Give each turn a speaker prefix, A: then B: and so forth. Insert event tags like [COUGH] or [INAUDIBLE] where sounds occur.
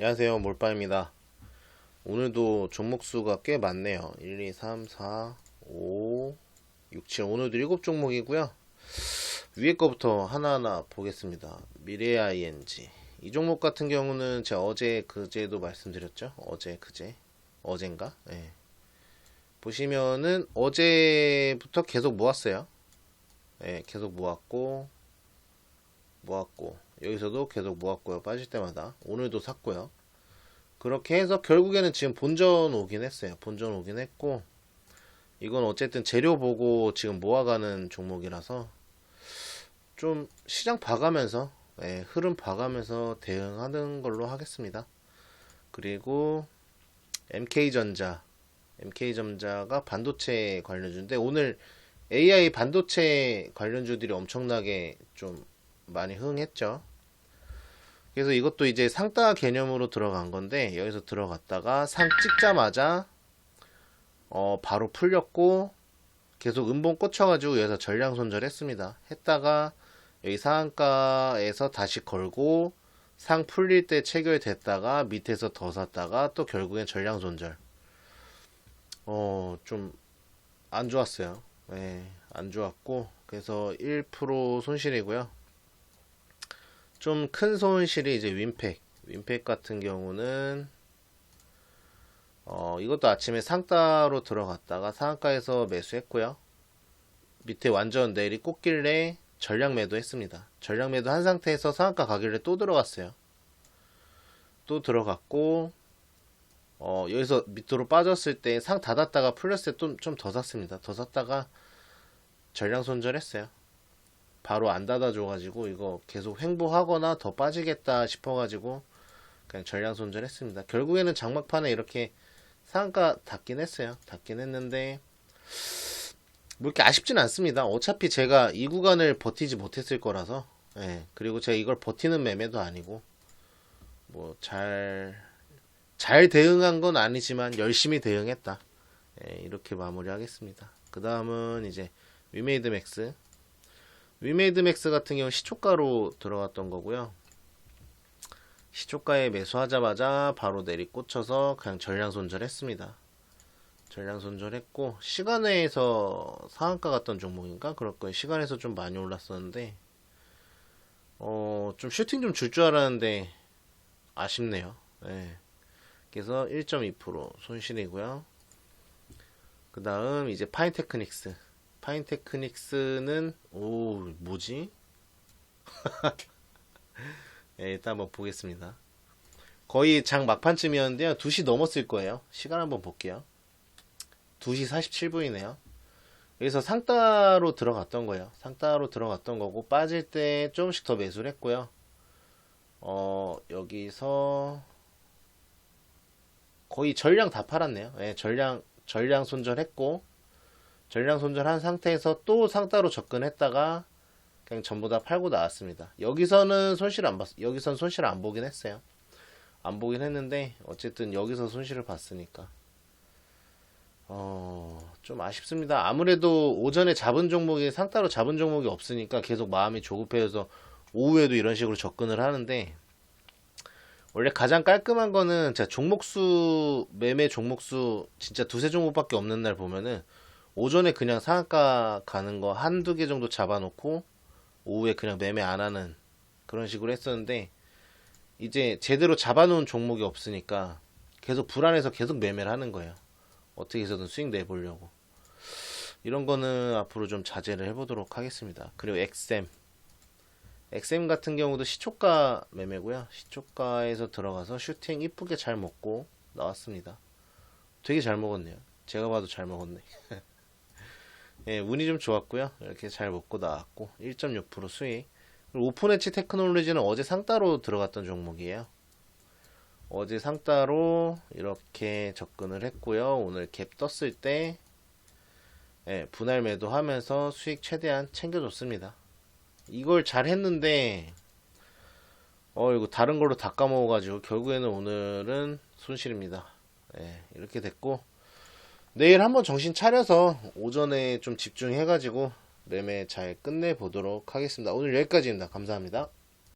A: 안녕하세요. 몰빠입니다. 오늘도 종목수가 꽤 많네요. 1, 2, 3, 4, 5, 6, 7 오늘도 7 종목이고요. 위에 거부터 하나하나 보겠습니다. 미래 ING 이 종목 같은 경우는 제가 어제 그제도 말씀드렸죠? 어제 그제? 어젠가? 예. 보시면은 어제부터 계속 모았어요. 예, 계속 모았고 모았고 여기서도 계속 모았고요. 빠질 때마다. 오늘도 샀고요. 그렇게 해서 결국에는 지금 본전 오긴 했어요. 본전 오긴 했고 이건 어쨌든 재료 보고 지금 모아가는 종목이라서 좀 시장 봐가면서 예, 흐름 봐가면서 대응하는 걸로 하겠습니다. 그리고 MK전자 MK전자가 반도체 관련주인데 오늘 AI 반도체 관련주들이 엄청나게 좀 많이 흥했죠. 그래서 이것도 이제 상따 개념으로 들어간 건데 여기서 들어갔다가 상 찍자마자 어 바로 풀렸고 계속 음봉 꽂혀가지고 여기서 전량 손절했습니다. 했다가 여기 상한가에서 다시 걸고 상 풀릴 때 체결됐다가 밑에서 더 샀다가 또 결국엔 전량 손절. 어 좀 안 좋았어요. 네, 안 좋았고 그래서 1% 손실이고요. 좀 큰 손실이 이제 윈팩. 윈팩 같은 경우는 어, 이것도 아침에 상따로 들어갔다가 상한가에서 매수했고요. 밑에 완전 내일이 꽂길래 전량 매도했습니다. 전량 매도 한 상태에서 상한가 가길래 또 들어갔어요. 또 들어갔고 어, 여기서 밑으로 빠졌을 때 상 닫았다가 풀렸을 때 좀 더 샀습니다. 더 샀다가 전량 손절했어요. 바로 안 닫아줘가지고 이거 계속 횡보하거나 더 빠지겠다 싶어가지고 그냥 전량 손절했습니다. 결국에는 장막판에 이렇게 상한가 닫긴 했어요. 닫긴 했는데 뭐 이렇게 아쉽진 않습니다. 어차피 제가 이 구간을 버티지 못했을 거라서 예, 그리고 제가 이걸 버티는 매매도 아니고 뭐 잘 잘 대응한 건 아니지만 열심히 대응했다. 예, 이렇게 마무리하겠습니다. 그 다음은 이제 위메이드 맥스 위메이드 맥스 같은 경우 시초가로 들어갔던 거고요. 시초가에 매수하자마자 바로 내리 꽂혀서 그냥 전량 손절했습니다. 전량 손절했고 시간에서 상한가 갔던 종목인가 그럴 거예요. 시간에서 좀 많이 올랐었는데 어, 좀 슈팅 좀 줄 줄 알았는데 아쉽네요. 네. 그래서 1.2% 손실이고요. 그 다음 이제 파인테크닉스 파인테크닉스는 오 뭐지? 네, [LAUGHS] 일단 한번 보겠습니다. 거의 장 막판쯤이었는데요. 2시 넘었을 거예요. 시간 한번 볼게요. 2시 47분이네요. 여기서 상따로 들어갔던 거예요. 상따로 들어갔던 거고 빠질 때 조금씩 더 매수를 했고요. 어 여기서 거의 전량 다 팔았네요. 네, 전량 전량 손절했고 전량 손절한 상태에서 또 상따로 접근했다가 그냥 전부 다 팔고 나왔습니다. 여기서는 손실 안 봤, 여기선 손실 안 보긴 했어요. 안 보긴 했는데 어쨌든 여기서 손실을 봤으니까 어, 좀 아쉽습니다. 아무래도 오전에 잡은 종목이 상따로 잡은 종목이 없으니까 계속 마음이 조급해져서 오후에도 이런 식으로 접근을 하는데 원래 가장 깔끔한 거는 자 종목수 매매 종목수 진짜 두세 종목밖에 없는 날 보면은 오전에 그냥 상한가 가는 거 한두 개 정도 잡아놓고 오후에 그냥 매매 안 하는 그런 식으로 했었는데 이제 제대로 잡아놓은 종목이 없으니까 계속 불안해서 계속 매매를 하는 거예요. 어떻게 해서든 수익 내보려고. 이런 거는 앞으로 좀 자제를 해보도록 하겠습니다. 그리고 XM. XM 같은 경우도 시초가 매매고요. 시초가에서 들어가서 슈팅 이쁘게 잘 먹고 나왔습니다. 되게 잘 먹었네요. 제가 봐도 잘 먹었네. [LAUGHS] 예, 운이 좀 좋았고요. 이렇게 잘 먹고 나왔고 1.6% 수익. 오픈엣지 테크놀로지는 어제 상따로 들어갔던 종목이에요. 어제 상따로 이렇게 접근을 했고요. 오늘 갭 떴을 때 예, 분할 매도하면서 수익 최대한 챙겨줬습니다. 이걸 잘 했는데 어 이거 다른 걸로 다 까먹어가지고 결국에는 오늘은 손실입니다. 예, 이렇게 됐고 내일 한번 정신 차려서 오전에 좀 집중해가지고 매매 잘 끝내보도록 하겠습니다. 오늘 여기까지입니다. 감사합니다.